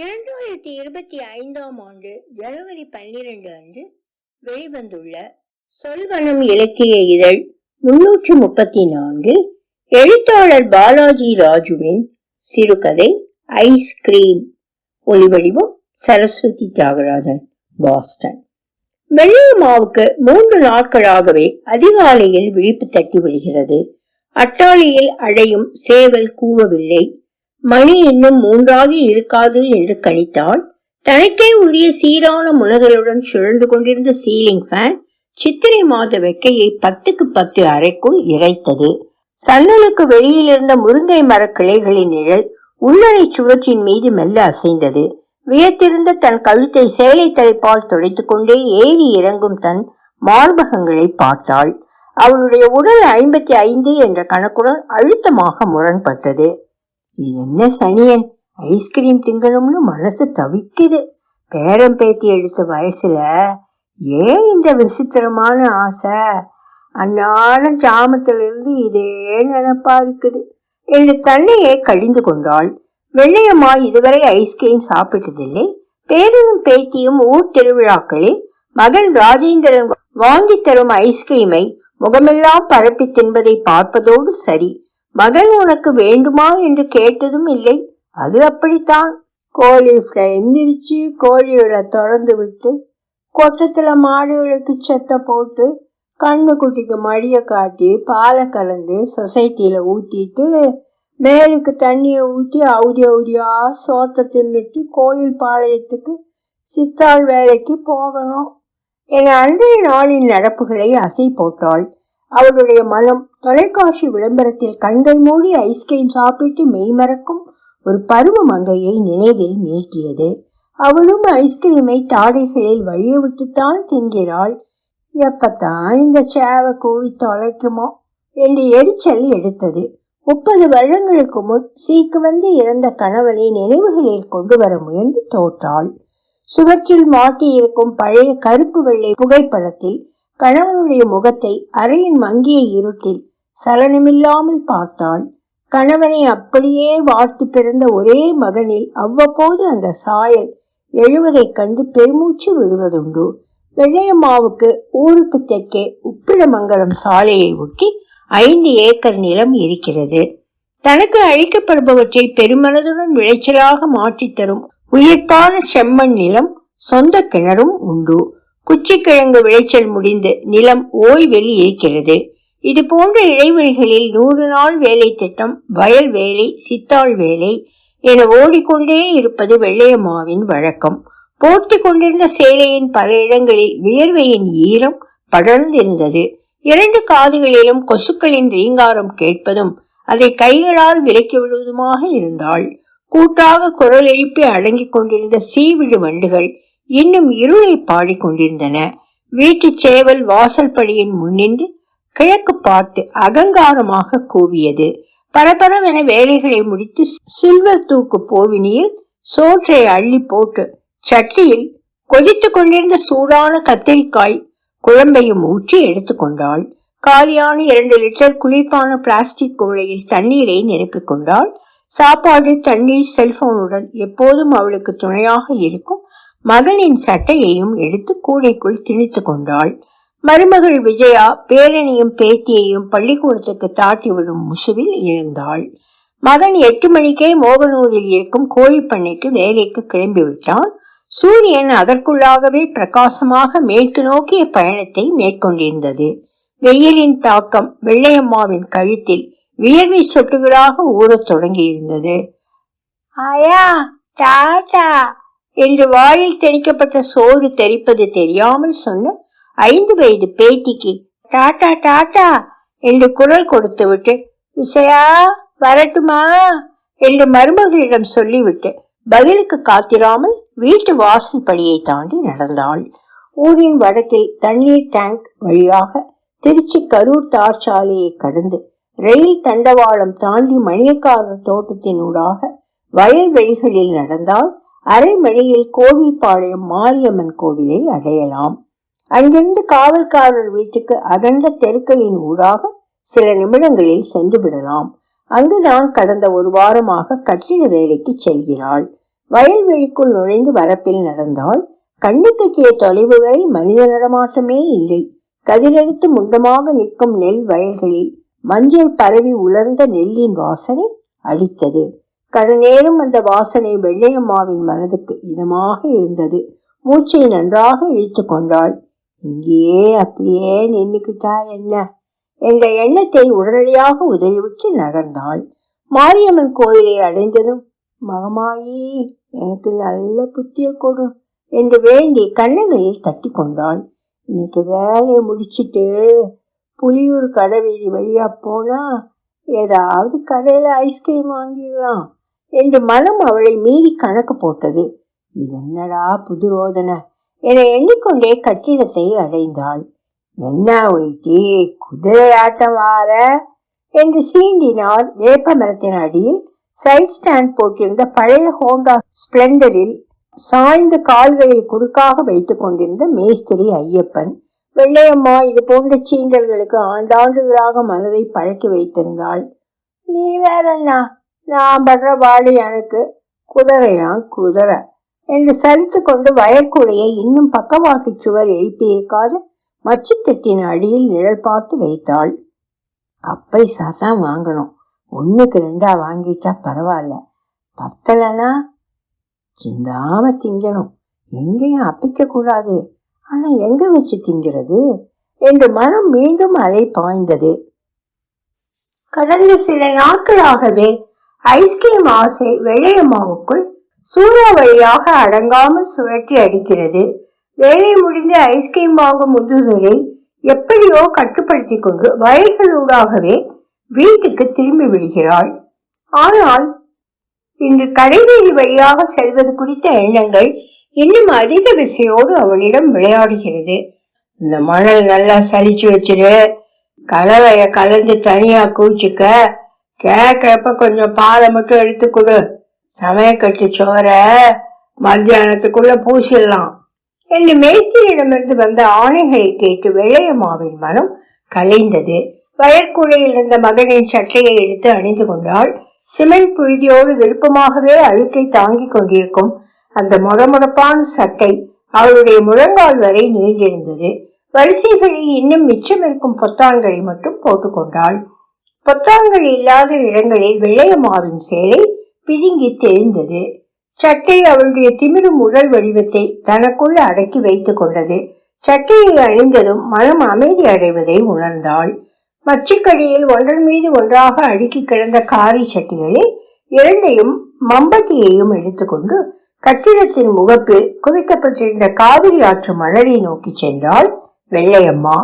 இரண்டாயிரத்தி இருபத்தி ஐந்தாம் ஆண்டு ஜனவரி பன்னிரண்டு அன்று வெளிவந்துள்ள சொல்வனம் இலக்கிய இதழ் முன்னூற்று முப்பத்தி நான்கு எழுத்தாளர் பாலாஜி ராஜுவின் சிறுகதை ஐஸ்கிரீம் ஒளிவடிவம் சரஸ்வதி தியாகராஜன் பாஸ்டன். வெள்ளையம்மாவுக்கு மூன்று நாட்களாகவே அதிகாலையில் விழிப்பு தட்டி விடுகிறது. அட்டாளியில் அடையும் சேவல் கூவவில்லை. மணி இன்னும் மூன்றாகி இருக்காது என்று கணித்தால் தனக்கே உரிய சீரான முனகளுடன் சுழன்று கொண்டிருந்த சீலிங் ஃபேன் சித்திரை மாத வெக்கையை பத்துக்கு பத்து அறைக்குள் இறைத்தது. சன்னலுக்கு வெளியில் இருந்த முருங்கை மரக் கிளைகளின் நிழல் உள்ளறை சுவற்றின் மீது மெல்ல அசைந்தது. வியத்திருந்த தன் கழுத்தை சேலை தலைப்பால் துடைத்துக்கொண்டே ஏறி இறங்கும் தன் மார்பகங்களை பார்த்தாள். அவளுடைய உடல் ஐம்பத்தி ஐந்து என்ற கணக்குடன் அழுத்தமாக முரண்பட்டது. இது என்ன சனியன்? ஐஸ்கிரீம் திங்கணும்னு மனசு தவிக்குது. பேரம் பேத்தி எடுத்த வயசுல ஏன் இந்த விசித்திரமான ஆசை? அன்னாலும் ஜாமத்திலிருந்து இதே நினப்பா இருக்குது. என்று தன்னையே கடிந்து கொண்டாள். வெள்ளையம்மா இதுவரை ஐஸ்கிரீம் சாப்பிட்டதில்லை. பேரனும் பேத்தியும் ஊர் திருவிழாக்களில் மகன் ராஜேந்திரன் வாங்கி தரும் ஐஸ்கிரீமை முகமெல்லாம் பரப்பி தின்பதை பார்ப்பதோடு சரி. மகன் உனக்கு வேண்டுமா என்று கேட்டதும் இல்லை. அது அப்படித்தான். கோழி எந்திரிச்சு கோழிகளை திறந்து விட்டு கொட்டத்தில் மாடுகளுக்கு செத்த போட்டு கண்ணு குட்டிக்கு மடியை காட்டி பாலை கலந்து சொசைட்டியில் ஊற்றிட்டு மேலுக்கு தண்ணியை ஊற்றி அவுதி அவுதியா சோத்தை தின்னுட்டு கோயில் பாளையத்துக்கு சித்தாள் வேலைக்கு போகணும். என அன்றைய நாளின் நடப்புகளை அசை போட்டாள். அவளுடைய மனம் தொலைக்காட்சி விளம்பரத்தில் கண்கள் மூடி ஐஸ்கிரீம் சாப்பிட்டு மெய்மறக்கும் ஒரு பருவ மங்கையை நினைவில் மீட்டியது அவளும் ஐஸ்கிரீமை தாடைகளில் வழிய விட்டுத்தான் தின்கிறாள். எப்பத்தான் இந்த சேவை கூவி தொலைக்குமோ என்று எரிச்சல் எடுத்தது. முப்பது வருடங்களுக்கு முன் சீக்கு வந்து இறந்த கணவனை நினைவுகளில் கொண்டு வர முயன்று தோற்றாள். சுவற்றில் மாட்டியிருக்கும் பழைய கருப்பு வெள்ளை புகைப்படத்தில் கணவனுடைய முகத்தை அறையின் மங்கிய இருட்டில் சலனமில்லாமல் பார்த்தாள். கணவனை அப்படியே வார்த்து பிறந்த ஒரே மகனில் அவ்வப்போது அந்த சாயல் எழுவதைக் கண்டு பெருமூச்சு விடுவதுண்டு வெள்ளையம்மாவுக்கு ஊருக்கு தெற்கே உப்பிடமங்கலம் சாலையை ஒட்டி ஐந்து ஏக்கர் நிலம் இருக்கிறது. தனக்கு அழிக்கப்படுபவற்றை பெருமனதுடன் விளைச்சலாக மாற்றித்தரும் உயிர்ப்பான செம்மண் நிலம் சொந்த கிணறும் உண்டு. குச்சிக்கிழங்கு விளைச்சல் முடிந்து நிலம் ஓய்வெளி இருக்கிறது இது போன்ற இடைவெளிகளில் நூறு நாள் வேலை திட்டம் வயல் வேலை சித்தாள் வேலை என ஓடிக்கொண்டே இருப்பது வெள்ளையம்மாவின் வழக்கம். போர்த்தி கொண்டிருந்த சேலையின் பல இடங்களில் வியர்வையின் ஈரம் படர்ந்திருந்தது. இரண்டு காதுகளிலும் கொசுக்களின் ரீங்காரம் கேட்பதும் அதை கைகளால் விலக்கி விடுவதுமாக இருந்தாள். கூட்டாக குரல் எழுப்பி அடங்கிக் கொண்டிருந்த சீவிடு வண்டுகள் இன்னும் இருளை பாடிக்கொண்டிருந்தன வீட்டு சேவல் வாசல் படியின் முன்னின்று கிழக்கு பார்த்து அகங்காரமாக கூவியது. பரபரவென வேலைகளை முடித்து சில்வர் தூக்கு போவினியில் சோற்றை அள்ளி போட்டு சட்டியில் கொதித்து கொண்டிருந்த சூடான கத்தரிக்காய் குழம்பையும் ஊற்றி எடுத்துக்கொண்டாள் காலியான இரண்டு லிட்டர் குளிர்பான பிளாஸ்டிக் குவளையில் தண்ணீரை நிரப்பிக் கொண்டாள். சாப்பாடு தண்ணீர் செல்போனுடன் எப்போதும் அவளுக்கு துணையாக இருக்கும். மகனின் சட்டையையும் எடுத்து கூடைக்குள் திணித்து கொண்டாள். மருமகள் விஜயா பேரனையும் பேத்தியையும் பள்ளிக்கூடத்துக்கு தாட்டி விடும் முசுவில் இருந்தாள் மகன் எட்டு மணிக்கே மோகனூரில் இருக்கும் கோழிப்பண்ணைக்கு வேலைக்கு கிளம்பிவிட்டான். சூரியன் அதற்குள்ளாகவே பிரகாசமாக மேற்கு நோக்கிய பயணத்தை மேற்கொண்டிருந்தது. வெயிலின் தாக்கம் வெள்ளையம்மாவின் கழுத்தில் வியர்வை சொட்டுகளாக ஊறத் தொடங்கியிருந்தது. ஆயா டாடா என்று வாயில் திணிக்கப்பட்ட சோறு தெரிப்பது தெரியாமல் சொன்ன ஐந்து வயது பேத்திக்கு டாட்டா டாட்டா என்று குரல் கொடுத்துவிட்டு விசையா வரட்டுமா என்று மருமகளிடம் சொல்லிவிட்டு பதிலுக்கு காத்திராமல் வீட்டு வாசல் படியை தாண்டி நடந்தாள். ஊரின் வடக்கில் தண்ணீர் டேங்க் வழியாக திருச்சி கரூர் தார் சாலையை கடந்து ரயில் தண்டவாளம் தாண்டி மணியக்காரர் தோட்டத்தினூடாக வயல்வெளிகளில் நடந்தால் அரைமழையில் கோவில் கோவில்பாளையம் மாரியம்மன் கோவிலை அடையலாம். அங்கிருந்து காவல்காரர் வீட்டுக்கு அகண்ட தெருக்களின் ஊடாக சில நிமிடங்களில் சென்று விடலாம். அங்குதான் கடந்த ஒரு வாரமாக கட்டிட வேலைக்கு செல்கிறாள். வயல்வெளிக்குள் நுழைந்து வரப்பில் நடந்தால் கண்ணு கட்டிய தொலைவு வரை மனித நடமாட்டமே இல்லை. கதிரெடுத்து முண்டமாக நிற்கும் நெல் வயல்களில் மஞ்சள் பரவி உலர்ந்த நெல்லின் வாசனை அடித்தது. கடநேரம் அந்த வாசனை வெள்ளையம்மாவின் மனதுக்கு இதமாக இருந்தது. மூச்சை நன்றாக இழுத்து கொண்டாள். இங்கேயே அப்படியே நின்னுக்கிட்டா என்ன? என்ற எண்ணத்தை உடனடியாக உதறிவிட்டு நகர்ந்தாள். மாரியம்மன் கோயிலை அடைந்ததும் மகமாயி எனக்கு நல்ல புத்திய கொடு என்று வேண்டி கண்ணங்களில் தட்டி கொண்டாள். இன்னைக்கு வேலையை முடிச்சிட்டு புலியூர் கடைவீதி வழியா போனா ஏதாவது கடையில ஐஸ்கிரீம் வாங்கிடலாம். என்று மனம் அவளை மீறி கணக்கு போட்டது. இதென்னடா புதுரோதன? என எண்ணிக்கொண்டே கட்டிடத்தை அடைந்தாள். என்ன ஒய்டி குதிரை ஆட்டம் வார? என்று சீண்டினார் வேப்ப மரத்தின் அடியில். சைட் ஸ்டாண்ட் போட்டிருந்த பழைய ஹோண்டா ஸ்பிளண்டரில் சாய்ந்து கால்களை குறுக்காக வைத்துக் கொண்டிருந்த மேஸ்திரி ஐயப்பன் வெள்ளையம்மா இது போன்ற சீண்டல்களுக்கு ஆண்டாண்டுகளாக மனதை பழக்கி வைத்திருந்தாள். நீ வேறண்ணா நான் படுற வாழி எனக்கு குதிரையாம் குதிரை? என்று சரித்து கொண்டு வயற்குடையை இன்னும் பக்கவாட்டு சுவர் எழுப்பியிருக்காத மச்சுத்தட்டின் அடியில் நிழல் பார்த்து வைத்தாள். கப்பை சாத்தான் வாங்கணும். ஒன்றுக்கு ரெண்டா வாங்கிட்டா பரவாயில்ல. பத்தலைன்னா சிந்தாம திங்கணும். எங்கேயும் அப்பிக்க கூடாது. ஆனா எங்க வச்சு திங்கிறது? என்று மனம் மீண்டும் அலை பாய்ந்தது. கடந்த சில நாட்களாகவே ஐஸ்கிரீம் ஆசை வெள்ளையம்மாவுக்குள் சூறாவளியாக அடங்காமல் சுழற்றி அடிக்கிறது. வேலை முடிந்து ஐஸ்கிரீம் வாங்கும் முதுகலை எப்படியோ கட்டுப்படுத்தி கொண்டு வயல்களூடாகவே வீட்டுக்கு திரும்பி விடுகிறாள். ஆனால் இன்று கடைவீதி வழியாக செல்வது குறித்த எண்ணங்கள் இன்னும் அதிக விசையோடு அவளிடம் விளையாடுகிறது. இந்த மணல் நல்லா சலிச்சு வச்சிரு. கலவைய கலந்து தனியா கூச்சிக்க. கேட்கறப்ப கொஞ்சம் பாலை மட்டும் எடுத்து கொடு. சமயக்கட்டு சோற மத்தியானத்துக்குள்ள பூசிடலாம். என்று மேஸ்திரியிடமிருந்து வந்த ஆணைகளை கேட்டு வெள்ளையம்மாவின் மனம் கலைந்தது. வயற்கூடையில் இருந்த மகனின் சட்டையை எடுத்து அணிந்து கொண்டால் சிமெண்ட் புழுதியோடு விருப்பமாகவே அழுக்கை தாங்கிக் கொண்டிருக்கும் அந்த முடமுடப்பான சட்டை அவளுடைய முழங்கால் வரை நீண்டிருந்தது. வரிசைகளில் இன்னும் மிச்சம் இருக்கும் பொத்தான்களை மட்டும் போட்டுக்கொண்டாள் பொத்தான்கள் இல்லாத இடங்களில் வெள்ளையம்மாவின் சேலை பிதுங்கி தெரிந்தது சட்டை அவளுடைய திமிரும் உடல் வடிவத்தை தனக்குள்ள அடக்கி வைத்துக் கொண்டது. சட்டையை அணிந்ததும் மனம் அமைதி அடைவதை உணர்ந்தாள். மச்சிக்கடியில் ஒன்றன் மீது ஒன்றாக அடுக்கி கிடந்த காரி சட்டிகளில் இரண்டையும் மம்பட்டியையும் எடுத்துக்கொண்டு கட்டிடத்தின் முகப்பில் குவிக்கப்பட்டிருந்த காவிரி ஆற்று மணலை நோக்கி சென்றாள் வெள்ளையம்மா.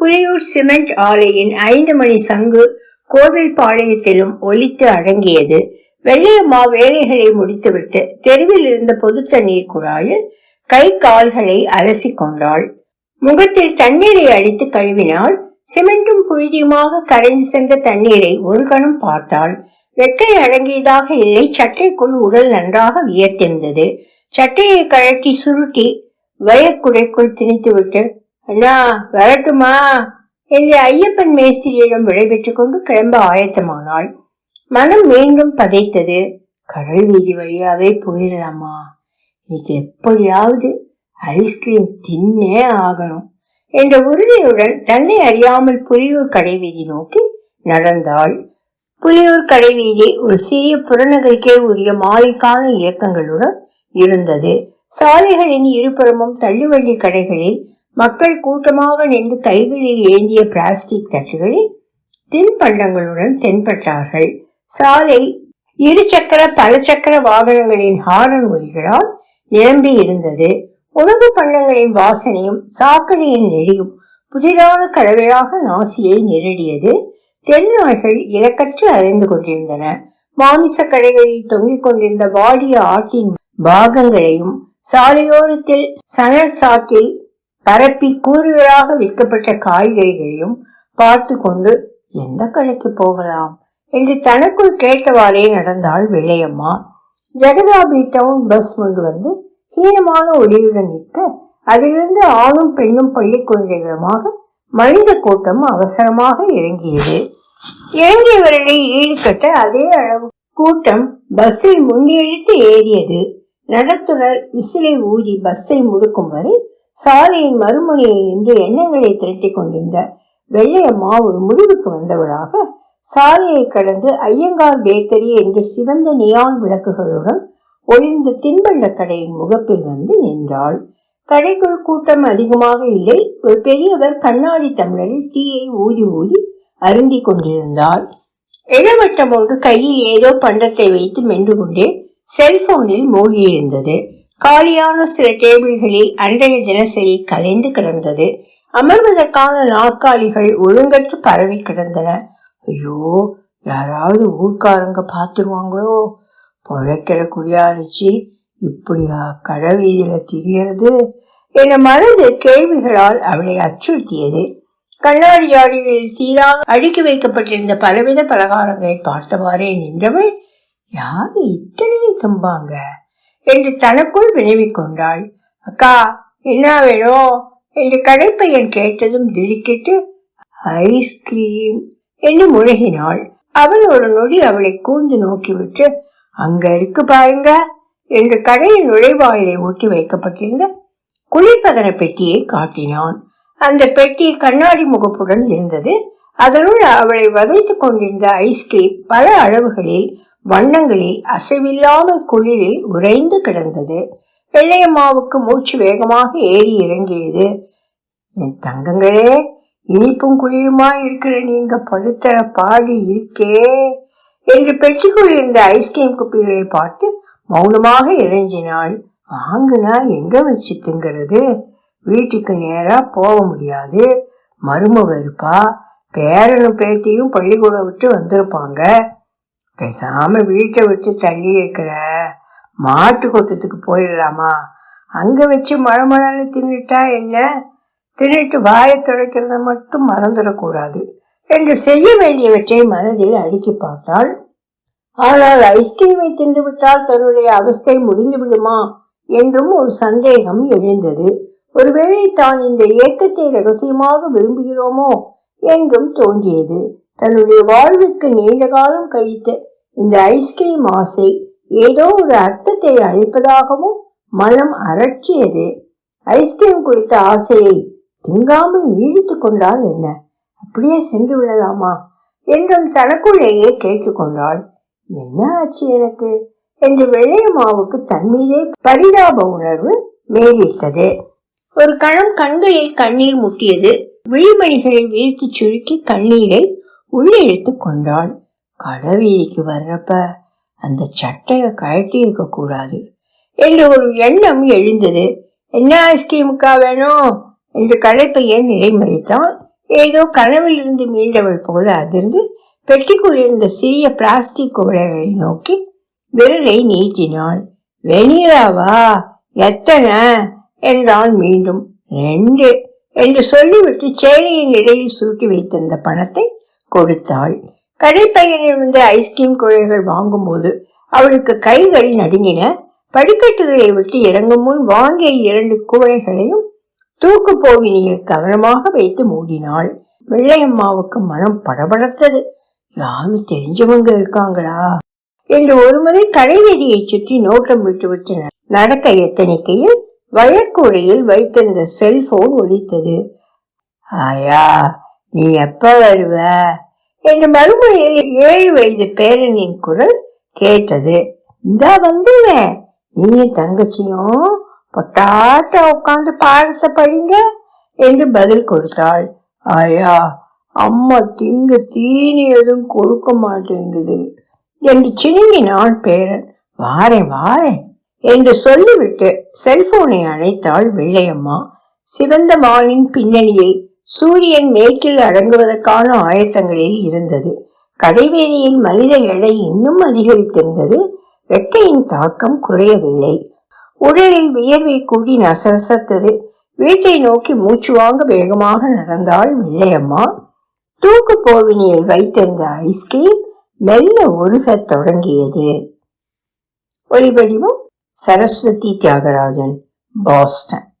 புலியூர் சிமெண்ட் ஆலையின் ஐந்து மணி சங்கு கோவில் பாளையத்திலும் ஒலித்து அடங்கியது. வெள்ளையம்மா வேலைகளை முடித்துவிட்டு தெருவில் இருந்த பொது தண்ணீர் குழாயில் கை கால்களை அலசி கொண்டாள். முகத்தில் தண்ணீரை அடித்து கழுவினாள். சிமெண்ட்டும் புழுதியுமாக கரைந்து சென்ற தண்ணீரை ஒரு கணம் பார்த்தாள். வெக்கை அடங்கியதாக இல்லை. சட்டைக்குள் உடல் நன்றாக வியர்த்திருந்தது. சட்டையை கழட்டி சுருட்டி வயக்குடைக்குள் திணித்துவிட்டு அண்ணா வரட்டுமா? என்று ஐயப்பன் மேஸ்திரியிடம் விடைபெற்றுக் கொண்டு கிளம்ப ஆயத்தமானாள். மனம் மீண்டும் பதைத்தது. கடல் வீதி வழியாவே போயிடலாமா இன்னைக்கு எப்படியாவது ஐஸ்கிரீம் தின்னே ஆகணும் என்ற உறுதியுடன் தன்னை அறியாமல் புலியூர் கடைவீதி நோக்கி நடந்தாள். புலியூர் கடைவீதி ஒரு சிறிய புறநகருக்கே உரிய மாலைக்கான இயக்கங்களுடன் இருந்தது. சாலைகளின் இருபுறமும் தள்ளுவண்டி கடைகளில் மக்கள் கூட்டமாக நின்று கைகளில் ஏந்திய பிளாஸ்டிக் தட்டுகளில் தின்பண்டங்களுடன் தென்பட்டார்கள். சாலை இரு சக்கர பல சக்கர வாகனங்களின் ஹாரன் ஒலிகளால் நிரம்பி இருந்தது. உணவு பண்டங்களின் வாசனையும் சாக்கடையின் நெடியும் புதிரான கலவையாக நாசியை நெருடியது. தெருநாய்கள் இலக்கற்று அலைந்து கொண்டிருந்தன. மாமிச கடைகளில் தொங்கிக் கொண்டிருந்த வாடிய ஆட்டின் பாகங்களையும் சாலையோரத்தில் சணல் சாக்கில் பரப்பி கூறுகளாக விற்கப்பட்ட காய்கறிகளையும் பார்த்து கொண்டு எந்த கடைக்கு போகலாம்? என்று தனக்குள் கேட்டவாறே நடந்தாள் வெள்ளையம்மா. ஜெகதாபி டவுன் பஸ் கொண்டு வந்து ஹீனமான ஒளியுடன் நிற்க அதிலிருந்து ஆணும் பெண்ணும் பள்ளி குழந்தைகளுமாக மனித கூட்டம் அவசரமாக இறங்கியது. இறங்கியவர்களை ஈடுகட்ட அதே அளவு கூட்டம் பஸ்ஸில் முன்னெழுத்து ஏறியது. நடத்துனர் விசிலை ஊதி பஸ்ஸை முடுக்கும் வரை சாலையின் மறுமுனையில் நின்று எண்ணங்களை திரட்டிக் கொண்டிருந்த வெள்ளையம்மா ஒரு முடிவுக்கு வந்தவளாக சாலையை கடந்து ஐயங்கார் பேக்கரி என்று சிவந்த நியான் விளக்குகளுடன் ஒளிர்ந்த தின்பண்ட கடையின் முகப்பில் வந்து நின்றாள். கடைக்குள் கூட்டம் அதிகமாக இல்லை. ஒரு பெரியவர் கண்ணாடி தமிழரில் டீயை ஊதி ஊதி அருந்தி கொண்டிருந்தார். இளவட்டம் ஒன்று கையில் ஏதோ பண்டத்தை வைத்து மென்று கொண்டே செல்போனில் மூழ்கியிருந்தது. காலியான சில டேபிள்களில் அன்றைய தினசரி கலைந்து கிடந்தது. அமர்வதற்கான நாற்காலிகள் ஒழுங்கற்று பரவி கிடந்தன. ஐயோ யாராவது ஊர்க்காரங்க பார்த்துருவாங்களோ? பொழைக்கிற குடியாரிச்சு இப்படியா கடவீதியில திரியறது? என மனது கேள்விகளால் அவளை அச்சுறுத்தியது. கண்ணாடி ஜாடிகளில் சீராக அடுக்கி வைக்கப்பட்டிருந்த பலவித பலகாரங்களை பார்த்தவாறே நின்றவள் யாரு இத்தனையும் தும்பாங்க? என்று தனக்குள் வினவிக் கொண்டாள் அக்கா என்ன வேணும்? என்று கடைப்பையன் கேட்டதும் திடுக்கிட்டு ஐஸ்கிரீம் என்று முழுகினாள். அவள் ஒரு நொடி அவளை கூர்ந்து நோக்கிவிட்டு அங்க இருக்கு பாருங்க என்று கடையின் நுழைவாயிலை ஒட்டி வைக்கப்பட்டிருந்த குளிர்பதன பெட்டியை காட்டினான். அந்த பெட்டி கண்ணாடி முகப்புடன் இருந்தது. அதனுள் அவளை வதைத்துக் கொண்டிருந்த ஐஸ்கிரீம் பல அளவுகளில் வண்ணங்களில் அசைவில்லாமல் குளிரில் உறைந்து கிடந்தது. வெள்ளையம்மாவுக்கு மூச்சு வேகமாக ஏறி இறங்கியது. என் தங்கங்களே இனிப்பும் குளிருமா இருக்கிற நீங்க படுத்தர பாடி இருக்கே என்று பெட்டிக்குள் இருந்த ஐஸ்கிரீம் குப்பிகளை பார்த்து மௌனமாக இறைஞ்சினாள். வாங்குனா எங்க வச்சு திங்கிறது? வீட்டுக்கு நேரா போக முடியாது. மருமக இருப்பா. பேரனும் பேத்தியும் பள்ளிக்கூடம் விட்டு வந்திருப்பாங்க. பேசாம வீட்டை விட்டு தள்ளி இருக்கிற மாட்டு கொட்டத்துக்கு போயிடலாமா? அங்க வச்சு மழை மழை தின்னுட்டா என்ன? தின்னுட்டு வாயை துடைக்கிறத மட்டும் மறந்துடக்கூடாது. என்று செய்ய வேண்டியவற்றை மனதில் அடுக்கி பார்த்தாள். ஆனால் ஐஸ்கிரீமை தின்றுவிட்டால் தன்னுடைய அவஸ்தை முடிந்து விடுமா? என்றும் ஒரு சந்தேகம் எழுந்தது. ஒருவேளை தான் இந்த இயக்கத்தை ரகசியமாக விரும்புகிறோமோ? என்றும் தோன்றியது. தன்னுடைய வாழ்விற்கு நீண்ட காலம் கழித்து இந்த ஐஸ்கிரீம் ஆசை ஏதோ ஒரு அர்த்தத்தை அளிப்பதாகவும் மனம் அரற்றியது ஐஸ்கிரீம் குறித்த ஆசையை திங்காமல் நீடித்து கொண்டால் என்ன? அப்படியே சென்று விடலாமா? என்றும் தனக்குள்ளேயே கேட்டுக்கொண்டாள். என்ன ஆச்சு எனக்கு? என்று வெள்ளையம்மாவுக்கு தன் மீதே பரிதாப உணர்வு மேலிட்டது. ஒரு கணம் கண்களில் கண்ணீர் முட்டியது. விழிமணிகளை வீழ்த்தி சுருக்கி கண்ணீரை உள்ளிழுத்து கொண்டாள். கடவீதிக்கு வர்றப்ப அந்த சட்டையை கழட்டி இருக்கக்கூடாது என்று ஒரு எண்ணம் எழுந்தது. என்ன ஐஸ்கிரீமுக்கா வேணும்? என்று கடைப்பையன் நிலைமறித்தான். ஏதோ கனவில் இருந்து மீண்டவள் போல அதிர்ந்து பெட்டிக்குள் இருந்த சிறிய பிளாஸ்டிக் குவளைகளை நோக்கி விரலை நீட்டினாள். வெனிலாவா எத்தனை? என்றான் மீண்டும். ரெண்டு என்று சொல்லிவிட்டு சேலையின் இடையில் சுருட்டி வைத்திருந்த பணத்தை கொடுத்தாள். கடைப்பையனிலிருந்து ஐஸ்கிரீம் குழைகள் வாங்கும்போது அவளுக்கு கைகள் நடுங்கின. படிக்கட்டுகளை விட்டு இறங்கும் முன் வாங்கிய இரண்டு குவளைகளையும் தூக்கு போவினியில் கவனமாக வைத்து மூடினாள். வெள்ளையம்மாவுக்கு மனம் படபடத்தது. யாரும் தெரிஞ்சவங்க இருக்காங்களா? என்று ஒருமுறை கடைவெதியை சுற்றி நோட்டம் விட்டுவிட்டு நடக்க எத்தனைக்கையில் வயற்கூடையில் வைத்திருந்த செல்போன் ஒலித்தது. ஆயா நீ எப்ப வருவ? என்று மறுமுறையில் ஏழு வயது பேரனின் குரல் கேட்டது. இந்த வந்துடுவேன் நீ தங்கச்சியும் பொட்டாட்ட உட்காந்து பாரச படிங்க என்று பதில் கொடுத்தாள். ஆயா அம்மா திங்கு தீனி எதுவும் கொடுக்க மாட்டேங்குது என்று சினுங்கினான் பேரன். வாரேன் வாரேன் என்று சொல்லிவிட்டு செல்போனை அழைத்தாள் வெள்ளையம்மா. சிவந்த மானின் பின்னணியில் சூரியன் மேற்கில் அடங்குவதற்கான ஆயத்தங்களில் இருந்தது. கடைவேதியில் மனித எடை இன்னும் அதிகரித்திருந்தது. வெக்கையின் தாக்கம் குறையவில்லை. உடலில் வியர்வை கூடி நசரசத்தது வீட்டை நோக்கி மூச்சு வாங்க வேகமாக நடந்தாள் வெள்ளையம்மா. தூக்கு போவினியில் வைத்திருந்த ஐஸ்கிரீம் மெல்ல உருகத் தொடங்கியது. ஒளிவடிவம் சரஸ்வதி தியாகராஜன் பாஸ்டன்.